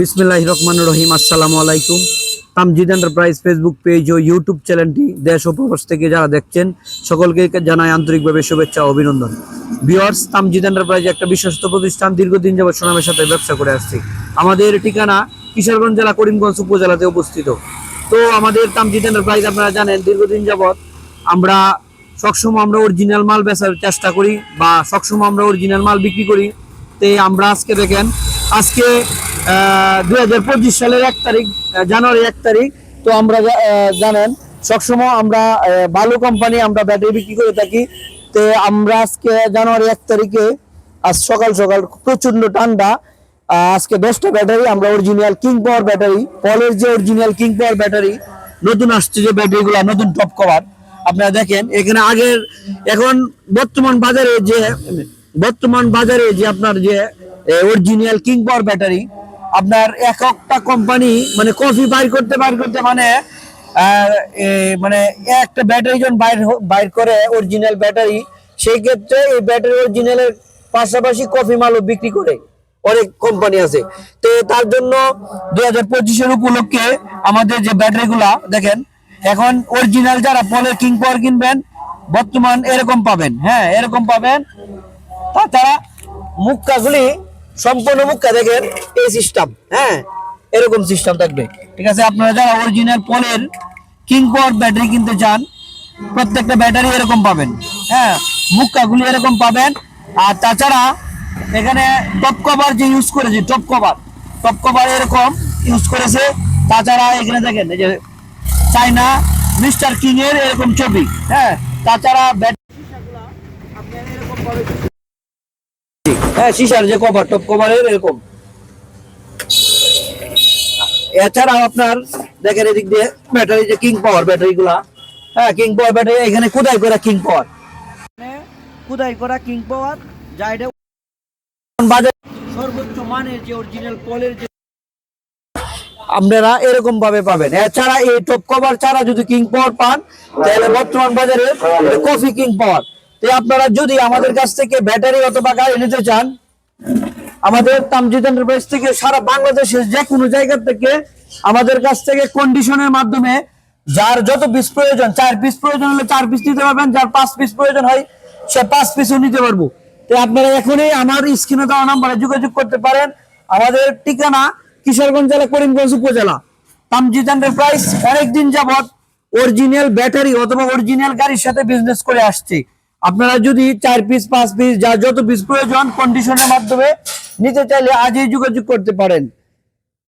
বিসমিল্লাহ রহমান রহিম, আসসালামু আলাইকুম। তামজিদ এন্টারপ্রাইজ ফেসবুক পেজ ও ইউটিউব চ্যানেলটি দেশ ও প্রবাস থেকে যারা দেখছেন, সকলকে জানাই আন্তরিকভাবে শুভেচ্ছা ও অভিনন্দন। বিয়ার্স তামজিদ এন্টারপ্রাইজ একটা বিশ্বস্ত প্রতিষ্ঠান, দীর্ঘদিন যাবত সুনামের সাথে ব্যবসা করে আসছে। আমাদের ঠিকানা কিশোরগঞ্জ জেলা, করিমগঞ্জ উপজেলাতে অবস্থিত। তো আমাদের তামজিদ এন্টারপ্রাইজ আপনারা জানেন, দীর্ঘদিন যাবত আমরা সবসময় আমরা অরিজিনাল মাল বেচার চেষ্টা করি বা সবসময় আমরা অরিজিনাল মাল বিক্রি করি। তে আমরা আজকে দেখেন, আজকে দুই হাজার পঁচিশ সালের এক তারিখ জানুয়ারি এক তারিখ। তো আমরা জানেন, সবসময় আমরা ভালো কোম্পানি আমরা ব্যাটারি বিক্রি করে থাকি। তো আমরা আজকে জানুয়ারি এক তারিখে, আজ সকাল সকাল প্রচণ্ড ঠান্ডা। আজকে দশটা ব্যাটারি আমরা অরিজিনাল কিং পাওয়ার ব্যাটারি পলের যে অরিজিনাল কিং পাওয়ার ব্যাটারি নতুন আসছে যে ব্যাটারিগুলো নতুন টপ কভার আপনারা দেখেন, এখানে আগের, এখন বর্তমান বাজারে যে, বর্তমান বাজারে যে আপনার যে অরিজিনাল কিং পাওয়ার ব্যাটারি আপনার এক একটা কোম্পানি মানে কফি বাইর করতে বাইর করতে মানে মানে একটা ব্যাটারি যখন বাইর বাইর করে অরিজিনাল ব্যাটারি সেই ক্ষেত্রে এই ব্যাটারি অরিজিনালের পাশাপাশি কফি মালও বিক্রি করে অনেক কোম্পানি আছে। তো তার জন্য দুই হাজার পঁচিশের উপলক্ষে আমাদের যে ব্যাটারিগুলা দেখেন, এখন অরিজিনাল যারা পলের কিং পাওয়ার কিনবেন, বর্তমান এরকম পাবেন হ্যাঁ এরকম পাবেন। তাছাড়া মুক্কাগুলি সম্পূর্ণ মুক্কা দেখেন এই সিস্টেম হ্যাঁ? এরকম সিস্টেম থাকবে। ঠিক আছে, আপনারা যারা অরিজিনাল পলের কিং পাওয়ার ব্যাটারি কিনতে চান, প্রত্যেকটা ব্যাটারি এরকম পাবেন হ্যাঁ? মুক্কাগুলি এরকম পাবেন। আর তাছাড়া এখানে টপ কভার যে ইউজ করেছে টপ কভার টপ কভার এরকম ইউজ করেছে। তাছাড়া এখানে দেখেন, এই যে চাইনা মিস্টার কিং এর এরকম ছবি হ্যাঁ? তাছাড়া ব্যাটারি হ্যাঁ শিশার যে কভার টপ কভারের এরকম। এছাড়াও আপনার দেখেন এদিক দিয়ে ব্যাটারি যে কিং পাওয়ার ব্যাটারি গুলা। হ্যাঁ কিং পাওয়ার ব্যাটারি এখানে কোথায় করা কিং পাওয়ার কোথায় করা কিং পাওয়ার যা এটা বাজার সর্বোচ্চ মানের যে অরিজিনাল কলের যে আপনারা এরকম ভাবে পাবেন। এছাড়া এই টপ কভার ছাড়া যদি কিং পাওয়ার পান তাহলে বর্তমান বাজারে কফি কিং পাওয়ার আপনারা যদি আমাদের কাছ থেকে ব্যাটারি অথবা গাড়ি নিতে চান, আমাদের তামজিদ এন্টারপ্রাইজ থেকে সারা বাংলাদেশের যে কোনো জায়গা থেকে আমাদের কাছ থেকে কন্ডিশনের মাধ্যমে যার যত পিস প্রয়োজন, চার পিস প্রয়োজন হলে চার পিস নিতে পারবেন, যার পাঁচ পিস প্রয়োজন হয়, সে পাঁচ পিসও নিতে পারব। তো আপনারা এখনই আমার স্ক্রিনে দেওয়া নাম্বারে যোগাযোগ করতে পারেন। আমাদের ঠিকানা কিশোরগঞ্জ জেলা, করিমগঞ্জ উপজেলা। তামজিদ এন্টারপ্রাইজ অনেকদিন যাবৎ অরিজিনাল ব্যাটারি অথবা অরিজিনাল গাড়ির সাথে বিজনেস করে আসছে। আপনারা যদি চার পিস পাঁচ পিস যা যত পিস প্রয়োজন কন্ডিশনের মাধ্যমে নিতে চাইলে আজই যোগাযোগ করতে পারেন।